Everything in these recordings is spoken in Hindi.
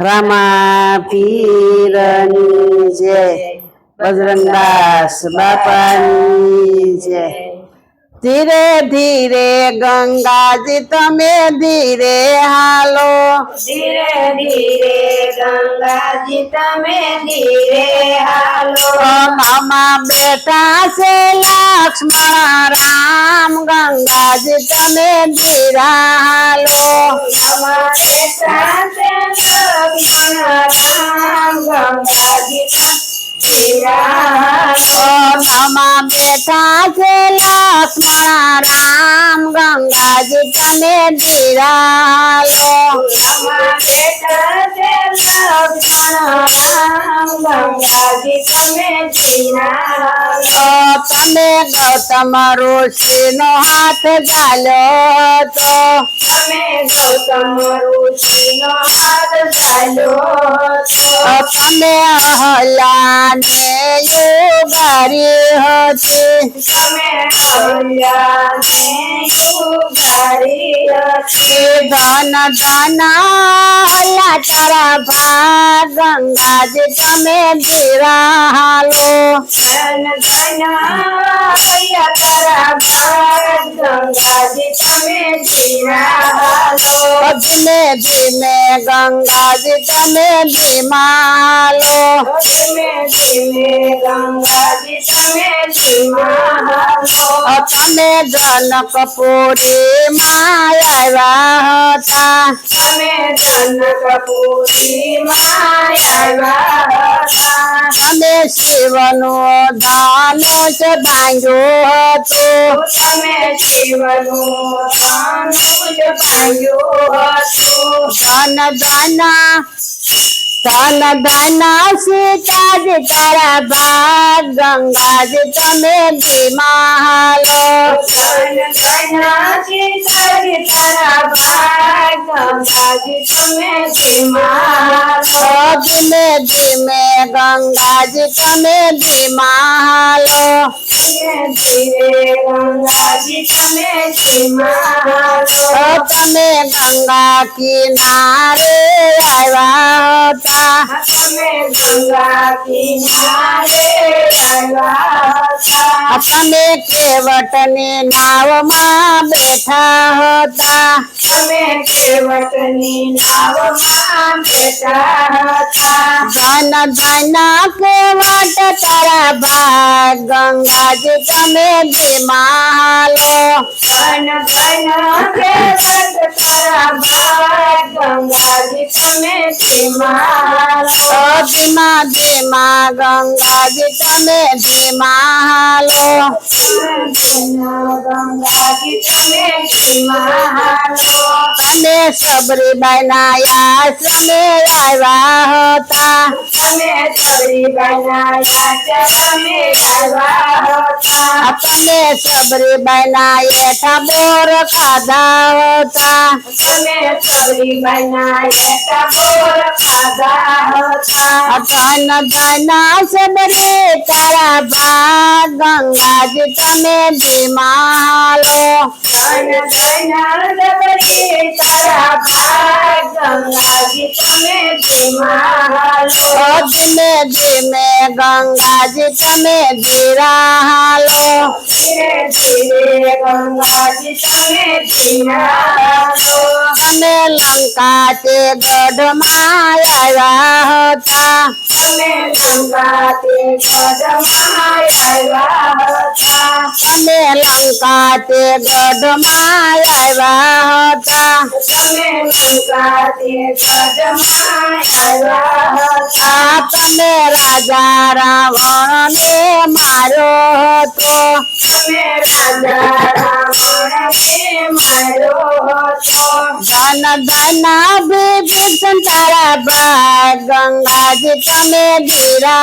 રામા પીરની જય. બજરંગદાસ બાપાની જય. ધીરે ધીરે ગંગાજી તમે ધીરે હાલો. ધીરે ધીરે ગંગાજી તમે ધીરે હાલો. મામા બેઠા છે લક્ષ્મણ રામ. ગંગાજી તમે ધીરા તમે રામ ગંગાજી તમે ધીરા હાલો અમારે સાથે લક્ષ્મણ રામ ગંગાજી તમે હાલો તમે ગૌતમ ઋષિ નો હાથ ગાલ્યો તો તમે ગૌતમ ઋષિનો હાથ ચાલ્યો છો તમે અહલાને યુગારી હતી તમે હરિયાને યુગારી હતી दाना दाना हल्ला तारा गंगा जी तमे बिरालो। धन तारा गंगा जी तमे बिरालो धीमे धीमे गंगा जी तमे बिमालो। તમે જનકપુરી માં આવ્યા હતા તમે જનકપુરી માં આવ્યા હતા તમે શિવનું દાન જ ભાંગ્યું હતું તમે શિવનું દાન જ तन धन सीता जी तारा गंगा जी तमें बिमालो तन गंगा जी तमें बिमालो गंगा जी तमें बिमालो गंगा जी तमें बिमालो भक्त में गंगा किनारे आवाता भक्त में गंगा किनारे आवाता भक्त में केवट ने नाव माँ बैठा होता। में केवट ने नाव माँ बैठा होता। धन के केवट तारा भाग गंगा जी तमें बीमार बन बना के बट खराब गंगा जी तुम्हें सीमा बीमा बीमा गंगा जी तुम्हें बीमा लो गंगा जी તમે સબરીબાઈ ના આશ્રમે આવ્યા હતા તમે છબરી બનાયા ચરમે આવ્યા હતા તમે સબરીબાઈ ના એઠા બોર ખાધા હતા તમે છબરી બનાયા ટકોર ખાધા હતા ધન ધન સબરી તારા ભાગ ગંગાજી તમે ધીમા मन गणपति तारा भाग गंगा जी सब में जी में गंगा जी तमें जी रहा हमें लंका के गढ़ हमें लंका के गढ़ माया होता हमें लंका के गढ़ माया होता हमें लंका के गढ़ माया होता आप ने राजा रावण ने मारो तो। राजा रावण ने मारो। गाना बा। गंगा जी तमे धीरा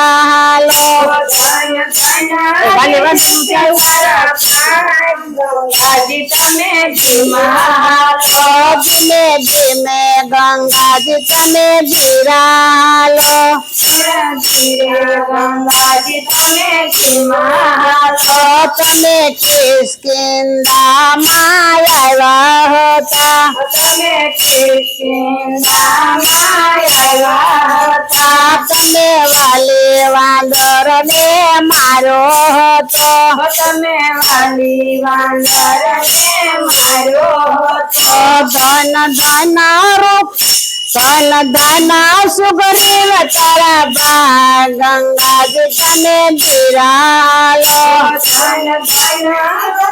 गंगा जी तमे धीमा गंगा जी तमे धीरा गंगा जी तमे धीमा हालो तमे किसकिंदा माया होता तमे તમે વાલી વાંદર ને મારો હતો તમે વાલી વાંદર ને મારો હતો ધન ધન રૂપ ધન ધન સુગ્રીવ તારા બા ગંગાજી તમે ધીરાલો ધન ધન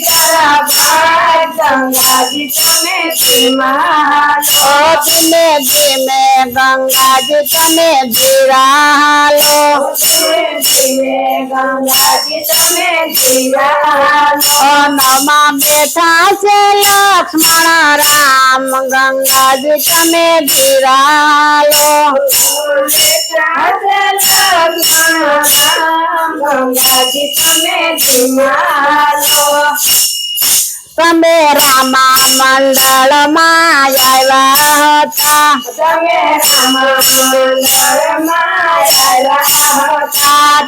तेरा पार गंगा जी तुम्हें जिमालो बिने जिमे गंगा जी तुम्हें जिरालो जिमे गंगा जी तुम्हें जिरालो नमा बेटा से लक्ष्मण राम गंगा जी तुम्हें जिरालो लक्ष्मण राम गंगा जी तुम्हें जिमालो समेरा मंडळ मायाला होता समेरा मंडळ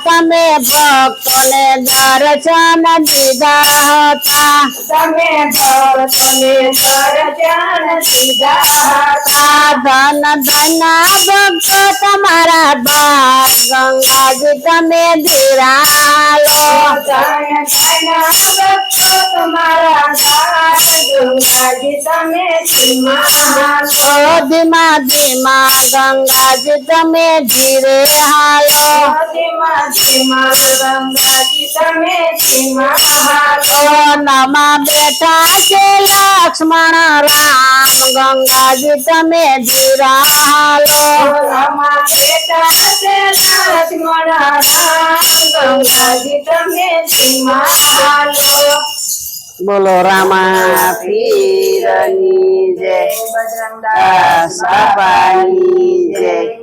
તમે ભક્તોને દર્શન દીધા હતા તમે ભક્તોને દર્શન દીધા હતા આ ધન ધન ભક્તો તમારા બા ગંગાજી તમે ધીરાલો ધન ધન ભક્તો તમારા દાસ ગંગાજી दमे ओ दिमा दिमा गंगा जिद में धीरे हालो दिमा दिमा गंगा जी में धीमा हालो नमा बेटा के लक्ष्मण राम गंगा जी तमे धीरा हालो नमा बेटा के लक्ष्मण राम गंगा जी तमे धीमा हालो बोलो, रामा पी જય બજરંગદાસ સભાની જય.